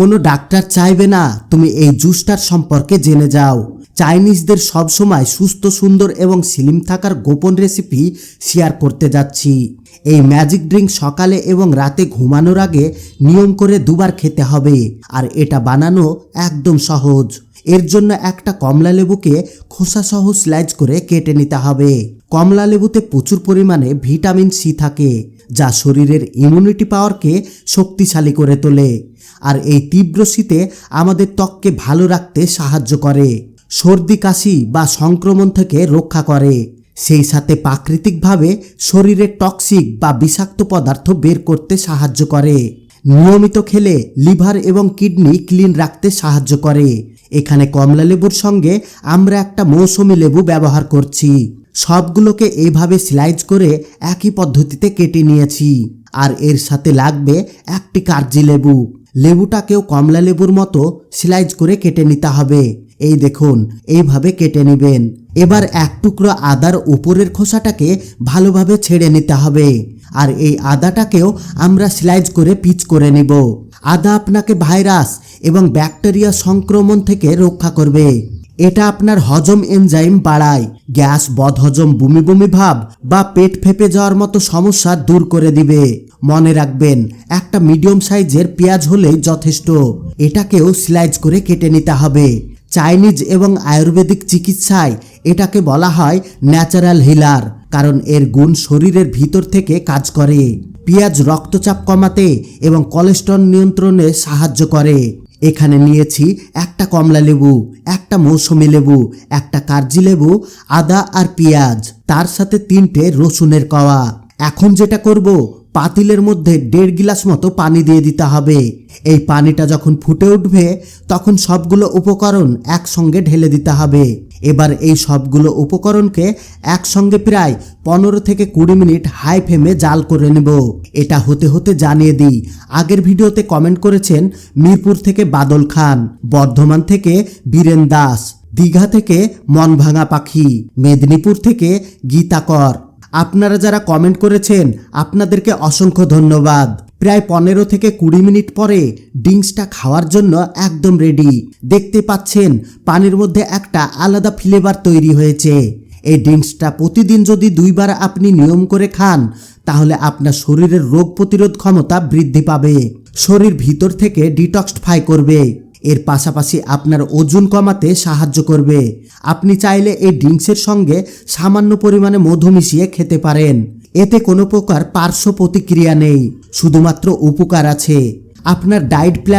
কোনো ডাক্তার চাইবে না। তুমি এই জুসটার সম্পর্কে জেনে যাও। চাইনিজদের সবসময় সুস্থ, সুন্দর এবং স্লিম থাকার গোপন রেসিপি শেয়ার করতে যাচ্ছি। এই ম্যাজিক ড্রিঙ্ক সকালে এবং রাতে ঘুমানোর আগে নিয়ম করে দুবার খেতে হবে। আর এটা বানানো একদম সহজ। এর জন্য একটা কমলা লেবুকে খোসাসহ স্লাইজ করে কেটে নিতে হবে। কমলা লেবুতে প্রচুর পরিমাণে ভিটামিন সি থাকে, যা শরীরের ইমিউনিটি পাওয়ারকে শক্তিশালী করে তোলে, আর এই তীব্র শীতে আমাদের ত্বককে ভালো রাখতে সাহায্য করে। সর্দি, কাশি বা সংক্রমণ থেকে রক্ষা করে, সেই সাথে প্রাকৃতিকভাবে শরীরে টক্সিক বা বিষাক্ত পদার্থ বের করতে সাহায্য করে। নিয়মিত খেলে লিভার এবং কিডনি ক্লিন রাখতে সাহায্য করে এখানে কমলা লেবুর সঙ্গে আমরা একটা মৌসুমি লেবু ব্যবহার করছি। সবগুলোকে এইভাবে স্লাইজ করে একই পদ্ধতিতে কেটে নিয়েছি। আর এর সাথে লাগবে একটি কার্জি লেবু। লেবুটাকেও কমলা লেবুর মতো স্লাইজ করে কেটে নিতে হবে। এই দেখুন, এইভাবে কেটে নেবেন। এবার এক টুকরো আদার উপরের খোসাটাকে ভালোভাবে ছেড়ে নিতে হবে। আর এই আদাটাকেও আমরা স্লাইজ করে পিচ করে নেব। আদা আপনাকে ভাইরাস এবং ব্যাকটেরিয়া সংক্রমণ থেকে রক্ষা করবে। এটা আপনার হজম এনজাইম বাড়ায়, গ্যাস, বদহজম, বমি বমি ভাব বা পেট ফেপে যাওয়ার মতো সমস্যা দূর করে দিবে। মনে রাখবেন, একটা মিডিয়াম সাইজের পেঁয়াজ হলেই যথেষ্ট। এটাকেও স্লাইজ করে কেটে নিতে হবে। চাইনিজ এবং আয়ুর্বেদিক চিকিৎসায় এটাকে বলা হয় ন্যাচারাল হিলার কারণ এর গুণ শরীরের ভিতর থেকে কাজ করে। পেঁয়াজ রক্তচাপ কমাতে এবং কোলেস্ট্রল নিয়ন্ত্রণে সাহায্য করে। এখানে নিয়েছি একটা কমলা লেবু, একটা মৌসুমি লেবু, একটা কার্জি লেবু, আদা আর পেঁয়াজ, তার সাথে তিনটে রসুনের কওয়া এখন যেটা করব, পাতিলের মধ্যে দেড় গিলাস মতো পানি দিয়ে দিতে হবে। এই পানিটা যখন ফুটে উঠবে, তখন সবগুলো উপকরণ একসঙ্গে ঢেলে দিতে হবে। এবার এই সবগুলো উপকরণকে একসঙ্গে প্রায় পনেরো থেকে কুড়ি মিনিট হাই ফ্লেমে জাল করে নেব। এটা হতে হতে জানিয়ে দিই, আগের ভিডিওতে কমেন্ট করেছেন মিরপুর থেকে বাদল খান, বর্ধমান থেকে বীরেন দাস, দীঘা থেকে মনভাঙা পাখি, মেদিনীপুর থেকে গীতাকর। আপনারা যারা কমেন্ট করেছেন, আপনাদেরকে অসংখ্য ধন্যবাদ। প্রায় পনেরো থেকে কুড়ি মিনিট পরে ডিংসটা খাওয়ার জন্য একদম রেডি দেখতে পাচ্ছেন, পানির মধ্যে একটা আলাদা ফ্লেভার তৈরি হয়েছে। এই ড্রিঙ্কসটা প্রতিদিন যদি দুইবার আপনি নিয়ম করে খান, তাহলে আপনার শরীরের রোগ প্রতিরোধ ক্ষমতা বৃদ্ধি পাবে। শরীর ভিতর থেকে ডিটক্সফাই করবে। এর পাশাপাশি আপনার ওজন কমাতে সাহায্য করবে। আপনি চাইলে এই ড্রিঙ্কসের সঙ্গে সামান্য পরিমাণে মধু মিশিয়ে খেতে পারেন। এতে কোনো প্রকার পার্শ্ব প্রতিক্রিয়া নেই। শুধুমাত্র উপকার আছে। আপনার ডায়েট প্ল্যান